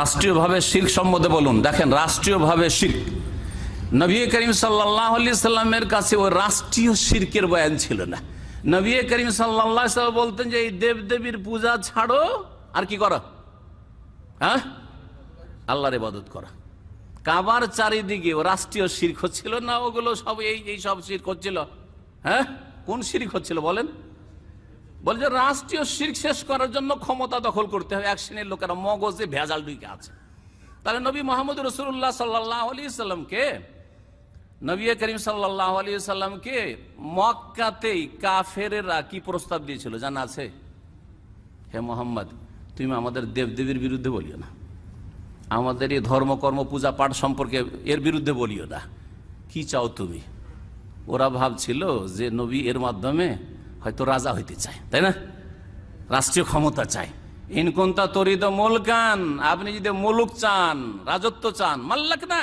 রাষ্ট্রীয়ভাবে শির্ক সম্বন্ধে বলুন। দেখেন, রাষ্ট্রীয়ভাবে শির্ক। নবী করিম সাল্লাহ সাল্লামের কাছে ওই রাষ্ট্রীয় শির্কের বয়ান ছিল না। নবী করিম সাল্লাহ বলতেন যে, এই দেবদেবীর পূজা ছাড়ো, আর কি করো? হ্যাঁ? আল্লাহর ইবাদত করা। কাবার চারিদিকে ও রাষ্ট্রীয় শির্ক হচ্ছিল না, ওগুলো সব এই সব শির্ক হচ্ছিল। হ্যাঁ? কোন শির্ক হচ্ছিল বলেন? বলছে রাষ্ট্রীয় শির শেষ করার জন্য ক্ষমতা দখল করতে হবে। এক শ্রেণির লোকেরা মগজে ভেজাল ঢুকে আছে। তাহলে নবী মোহাম্মদ রসুল্লাহ সাল্লাহ আলী সাল্লামকে, নবী করিম সাল্লাহ আলী সাল্লামকে মক্কাতেই কাফেরেরা কি প্রস্তাব দিয়েছিল জানা আছে? হে মোহাম্মদ, তুমি আমাদের দেবদেবীর বিরুদ্ধে বলিও না। আমাদের এই ধর্মকর্ম পূজা পাঠ সম্পর্কে এর বিরুদ্ধে বলিও না। কি চাও তুমি? ওরা ভাবছিল যে নবী এর মাধ্যমে হয়তো রাজা হইতে চায়, তাই না? রাষ্ট্রীয় ক্ষমতা চায়। ইনকন্তা তরিদ মুলকান, আপনি যদি মুলুক চান, রাজত্ব চান, মাল্লাক না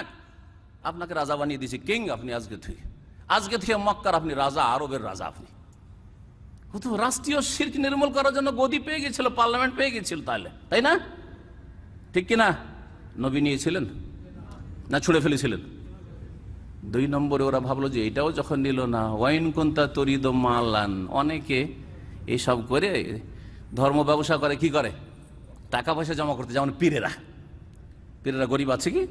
আপনাকে রাজা বানিয়ে দিয়েছি কিং আপনি আজকে থেকে। আজকে থেকে মক্কার আপনি রাজা, আরবের রাজা আপনি। তো রাষ্ট্রীয় শির্ক নির্মূল করার জন্য গদি পেয়ে গেছিল, পার্লামেন্ট পেয়ে গেছিল তাহলে, তাই না? ঠিক কিনা নবী নিয়েছিলেন না ছুড়ে ফেলেছিলেন? দুই নম্বরে ওরা ভাবলো যে এটাও যখন নিল না, ওয়াইন কোনটা তরিদ মালান। অনেকে এইসব করে ধর্ম ব্যবসা করে, কি করে? টাকা পয়সা জমা করতে, যেমন পীরেরা। পীরেরা গরিব আছে কি?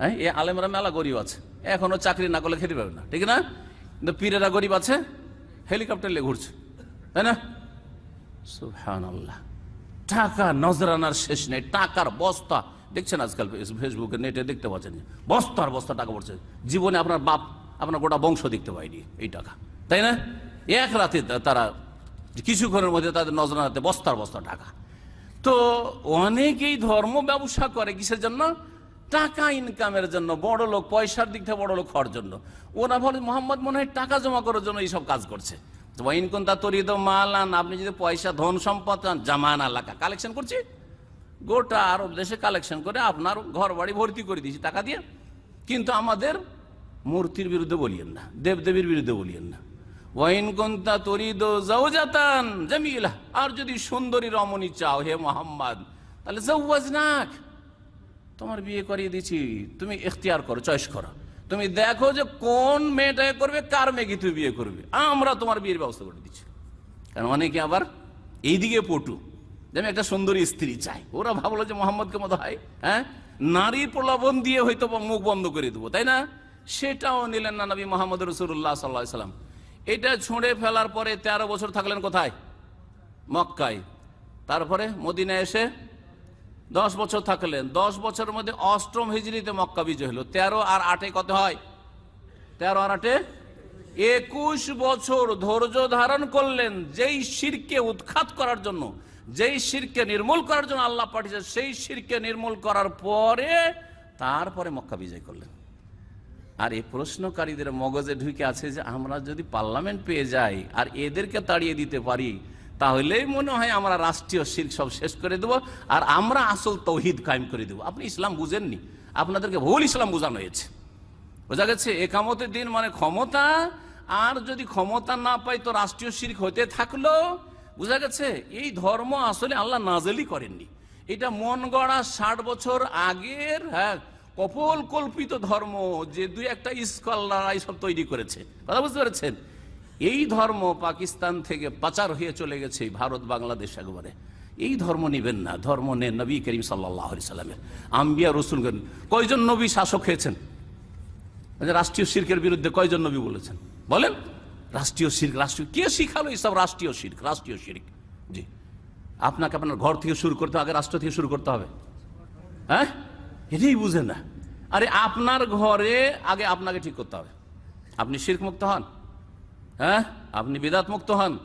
হ্যাঁ এ আলেমরা মেলা গরিব আছে। এখনও চাকরি না করলে খেতে পারবে না, ঠিক না? কিন্তু পীরেরা গরিব আছে, হেলিকপ্টার নিয়ে ঘুরছে, তাই না? সুহান আল্লাহ টাকা নজরানার শেষ নেই, টাকার বস্তা। দেখছেন আজকাল ফেসবুকে নেটে দেখতে পাচ্ছেন বস্তার বস্তা টাকা পড়ছে। জীবনে আপনার বাপ, আপনার গোটা বংশ দেখতে পায়নি এই টাকা। তাই না? এক রাতে তারা কিছুক্ষণের মধ্যে তাদের নজরানাতে বস্তার বস্তা টাকা। তো অনেকেই ধর্ম ব্যবসা করে কিসের জন্য? টাকা ইনকামের জন্য, বড় লোক পয়সার দিক থেকে বড় লোক হওয়ার জন্য। ওরা বলে মোহাম্মদ মনে হয় টাকা জমা করার জন্য এইসব কাজ করছে। ইনকম তা তরিদ মালান আপনি যদি পয়সা, ধন সম্পদ জামান এলাকা কালেকশন করছি। গোটা আরব দেশে কালেকশন করে আপনার ঘর বাড়ি ভর্তি করে দিয়েছি টাকা দিয়ে। কিন্তু আমাদের মূর্তির বিরুদ্ধে বলিয়েন না, দেবদেবীর বিরুদ্ধে বলিয়েন না। জামিলা, আর যদি সুন্দরী রমণী চাও হে মোহাম্মদ, তাহলে তোমার বিয়ে করিয়ে দিচ্ছি তুমি এখতিয়ার করো, চয়েস করো। তুমি দেখো যে কোন মেয়েটাকে করবে, কার মেয়েকে তুমি বিয়ে করবে। আমরা তোমার বিয়ের ব্যবস্থা করে দিচ্ছি। কারণ অনেকে আবার এইদিকে পটু। আমি একটা সুন্দরী স্ত্রী চাই ওরা ভাবলো যে মোহাম্মদকে মতো হয় হ্যাঁ নারী প্রলোভন দিয়ে হয়তো মুখ বন্ধ করে দেবো, তাই না? সেটাও নিলেন না নবী মোহাম্মদ রসুল্লাহ সাল্লাহ সাল্লাম। এটা ছুঁড়ে ফেলার পরে তেরো বছর থাকলেন কোথায়? মক্কায়। তারপরে মদিনায় এসে দশ বছর থাকলেন। দশ বছরের মধ্যে অষ্টম হিজড়িতে মক্কা বিজয় হলো। তেরো আর আটে কত হয়? তেরো আর আটে? একুশ বছর ধৈর্য ধারণ করলেন যেই শিরকে উৎখাত করার জন্য। যেই শিরকে নির্মূল করার জন্য আল্লাহ পাঠিয়েছে, সেই শিরকে নির্মূল করার পরে তারপরে মক্কা বিজয় করলেন। আর এই প্রশ্নকারীদের মগজে ঢুকে আছে যে, আমরা যদি পার্লামেন্ট পেয়ে যাই আর এদেরকে তাড়িয়ে দিতে পারি, তাহলেই মনে হয় আমরা রাষ্ট্রীয় শিল্প সব শেষ করে দেবো আর আমরা আসল তৌহিদ কায়েম করে দেবো। আপনি ইসলাম বুঝেননি? আপনাদেরকে ভুল ইসলাম বোঝানো হয়েছে। বোঝা গেছে, একামতের দিন মানে ক্ষমতা, আর যদি ক্ষমতা না পাই তো রাষ্ট্রীয় শির্ক হতে থাকল বোঝা গেছে? এই ধর্ম আসলে আল্লাহ নাজেলই করেননি। এটা মন গড়া ষাট বছর আগের হ্যাঁ কপল কল্পিত ধর্ম যে দুই একটা স্কলার এইসব তৈরি করেছে। কথা বুঝতে পেরেছেন? এই ধর্ম পাকিস্তান থেকে পাচার হয়ে চলে গেছে ভারত, বাংলাদেশ একবারে। এই ধর্ম নিবেন না। ধর্ম নেন নবী করিম সাল্লাহ সাল্লামের। আম্বিয়া, রসুল করেন কয়জন নবী শাসক হয়েছেন? রাষ্ট্রীয় শির্কের বিরুদ্ধে কয়জন নবী বলেছেন? বলেন। রাষ্ট্রীয় শির্ক, রাষ্ট্রীয়, কে শিখালো এইসব রাষ্ট্রীয় শির্ক রাষ্ট্রীয় শির্ক? জি। আপনাকে আপনার ঘর থেকে শুরু করতে হবে, আগে রাষ্ট্র থেকে শুরু করতে হবে। হ্যাঁ? এটাই বুঝেন না। আরে আপনার ঘরে আগে আপনাকে ঠিক করতে হবে। আপনি শির্ক মুক্ত হন। হ্যাঁ? আপনি বিদাত মুক্ত হন।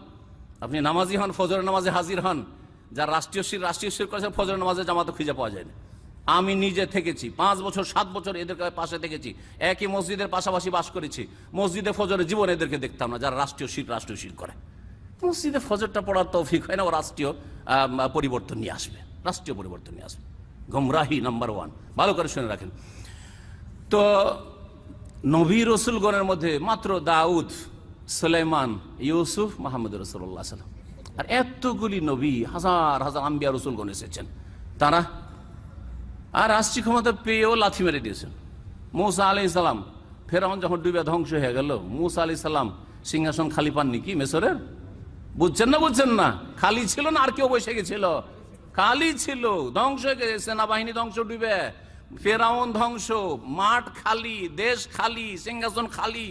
আপনি নামাজি হন ফজর নামাজে হাজির হন। যার রাষ্ট্রীয় শির রাষ্ট্রীয় শির করেছে ফজর নামাজে জামাতে খুঁজে পাওয়া যায় না। আমি নিজে থেকেছি, পাঁচ বছর, সাত বছর এদের পাশে থেকেছি একই মসজিদের পাশাপাশি বাস করেছি। মসজিদে ফজরের জীবন এদেরকে দেখতাম না, যারা রাষ্ট্রীয় শির রাষ্ট্রীয় শির করে। মসজিদে ফজরটা পড়ার তৌফিক হয় না ও রাষ্ট্রীয় পরিবর্তন নিয়ে আসবে, রাষ্ট্রীয় পরিবর্তন নিয়ে আসবে। গমরাহি নাম্বার ওয়ান। ভালো করে শুনে রাখেন। তো নবী রসুলগণের মধ্যে মাত্র দাউদ, সুলাইমান, ইউসুফ মাহমুদ রসুল্লাহ সাল্লাম আর এতগুলি নবী, হাজার হাজার আম্বিয়া রসুলগণ এসেছেন। তারা আর রাষ্ট্রীয় ক্ষমতা পেয়েও লাথি মেরে দিয়েছেন। মৌসা আলি ইসলাম ফেরাউন যখন ডুবে ধ্বংস হয়ে গেল, মুসা আলি সাল্লাম সিংহাসন খালি পাননি কি মেসরের? বুঝছেন না বুঝছেন না? খালি ছিল না, আর কেউ বসে গেছিল। খালি ছিল, ধ্বংস হয়ে গেছে, সেনাবাহিনী ধ্বংস ডুবে। ফেরাউন ধ্বংস, মাঠ খালি, দেশ খালি, সিংহাসন খালি।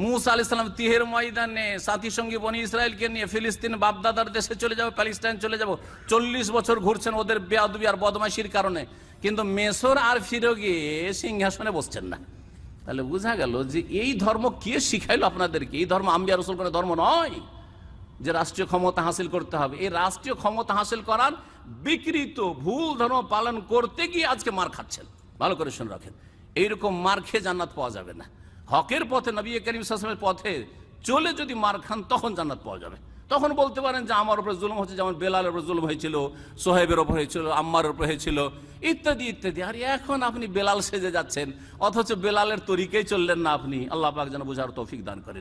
মুসা আলি সাল্লাম তিহের ময়দানে সাথী সঙ্গী বনি ইসরায়েলকে নিয়ে ফিলিস্তিন বাপদাদার দেশে চলে যাব, প্যালেস্টাইন চলে যাব। চল্লিশ বছর ঘুরছেন ওদের বেয়াদবি আর বদমাইশির কারণে। কিন্তু মেসর আর ফিরে গিয়ে সিংহাসনে বসছেন না। তাহলে বোঝা গেল যে এই ধর্ম কে শিখাইলো আপনাদেরকে? এই ধর্ম আম্বিয়া রসুল করে ধর্ম নয় যে রাষ্ট্রীয় ক্ষমতা হাসিল করতে হবে। এই রাষ্ট্রীয় ক্ষমতা হাসিল করার বিকৃত ভুল ধর্ম পালন করতে গিয়ে আজকে মার খাচ্ছেন। ভালো করে শুনে রাখেন। এইরকম মার খেয়ে জান্নাত পাওয়া যাবে না। হকের পথে নবী করিম পথে চলে যদি মার খান, তখন জান্নাত পাওয়া যাবে। তখন বলতে পারেন যে আমার উপরে জুলুম হচ্ছে, যেমন বেলালের উপরে জুলুম হয়েছিল সোহেবের ওপর হয়েছিল, আম্মার উপর হয়েছিল, ইত্যাদি ইত্যাদি। আর এখন আপনি বেলাল সেজে যাচ্ছেন, অথচ বেলালের তরিকেই চললেন না আপনি। আল্লাহ পাক যেন বোঝার তৌফিক দান করেন।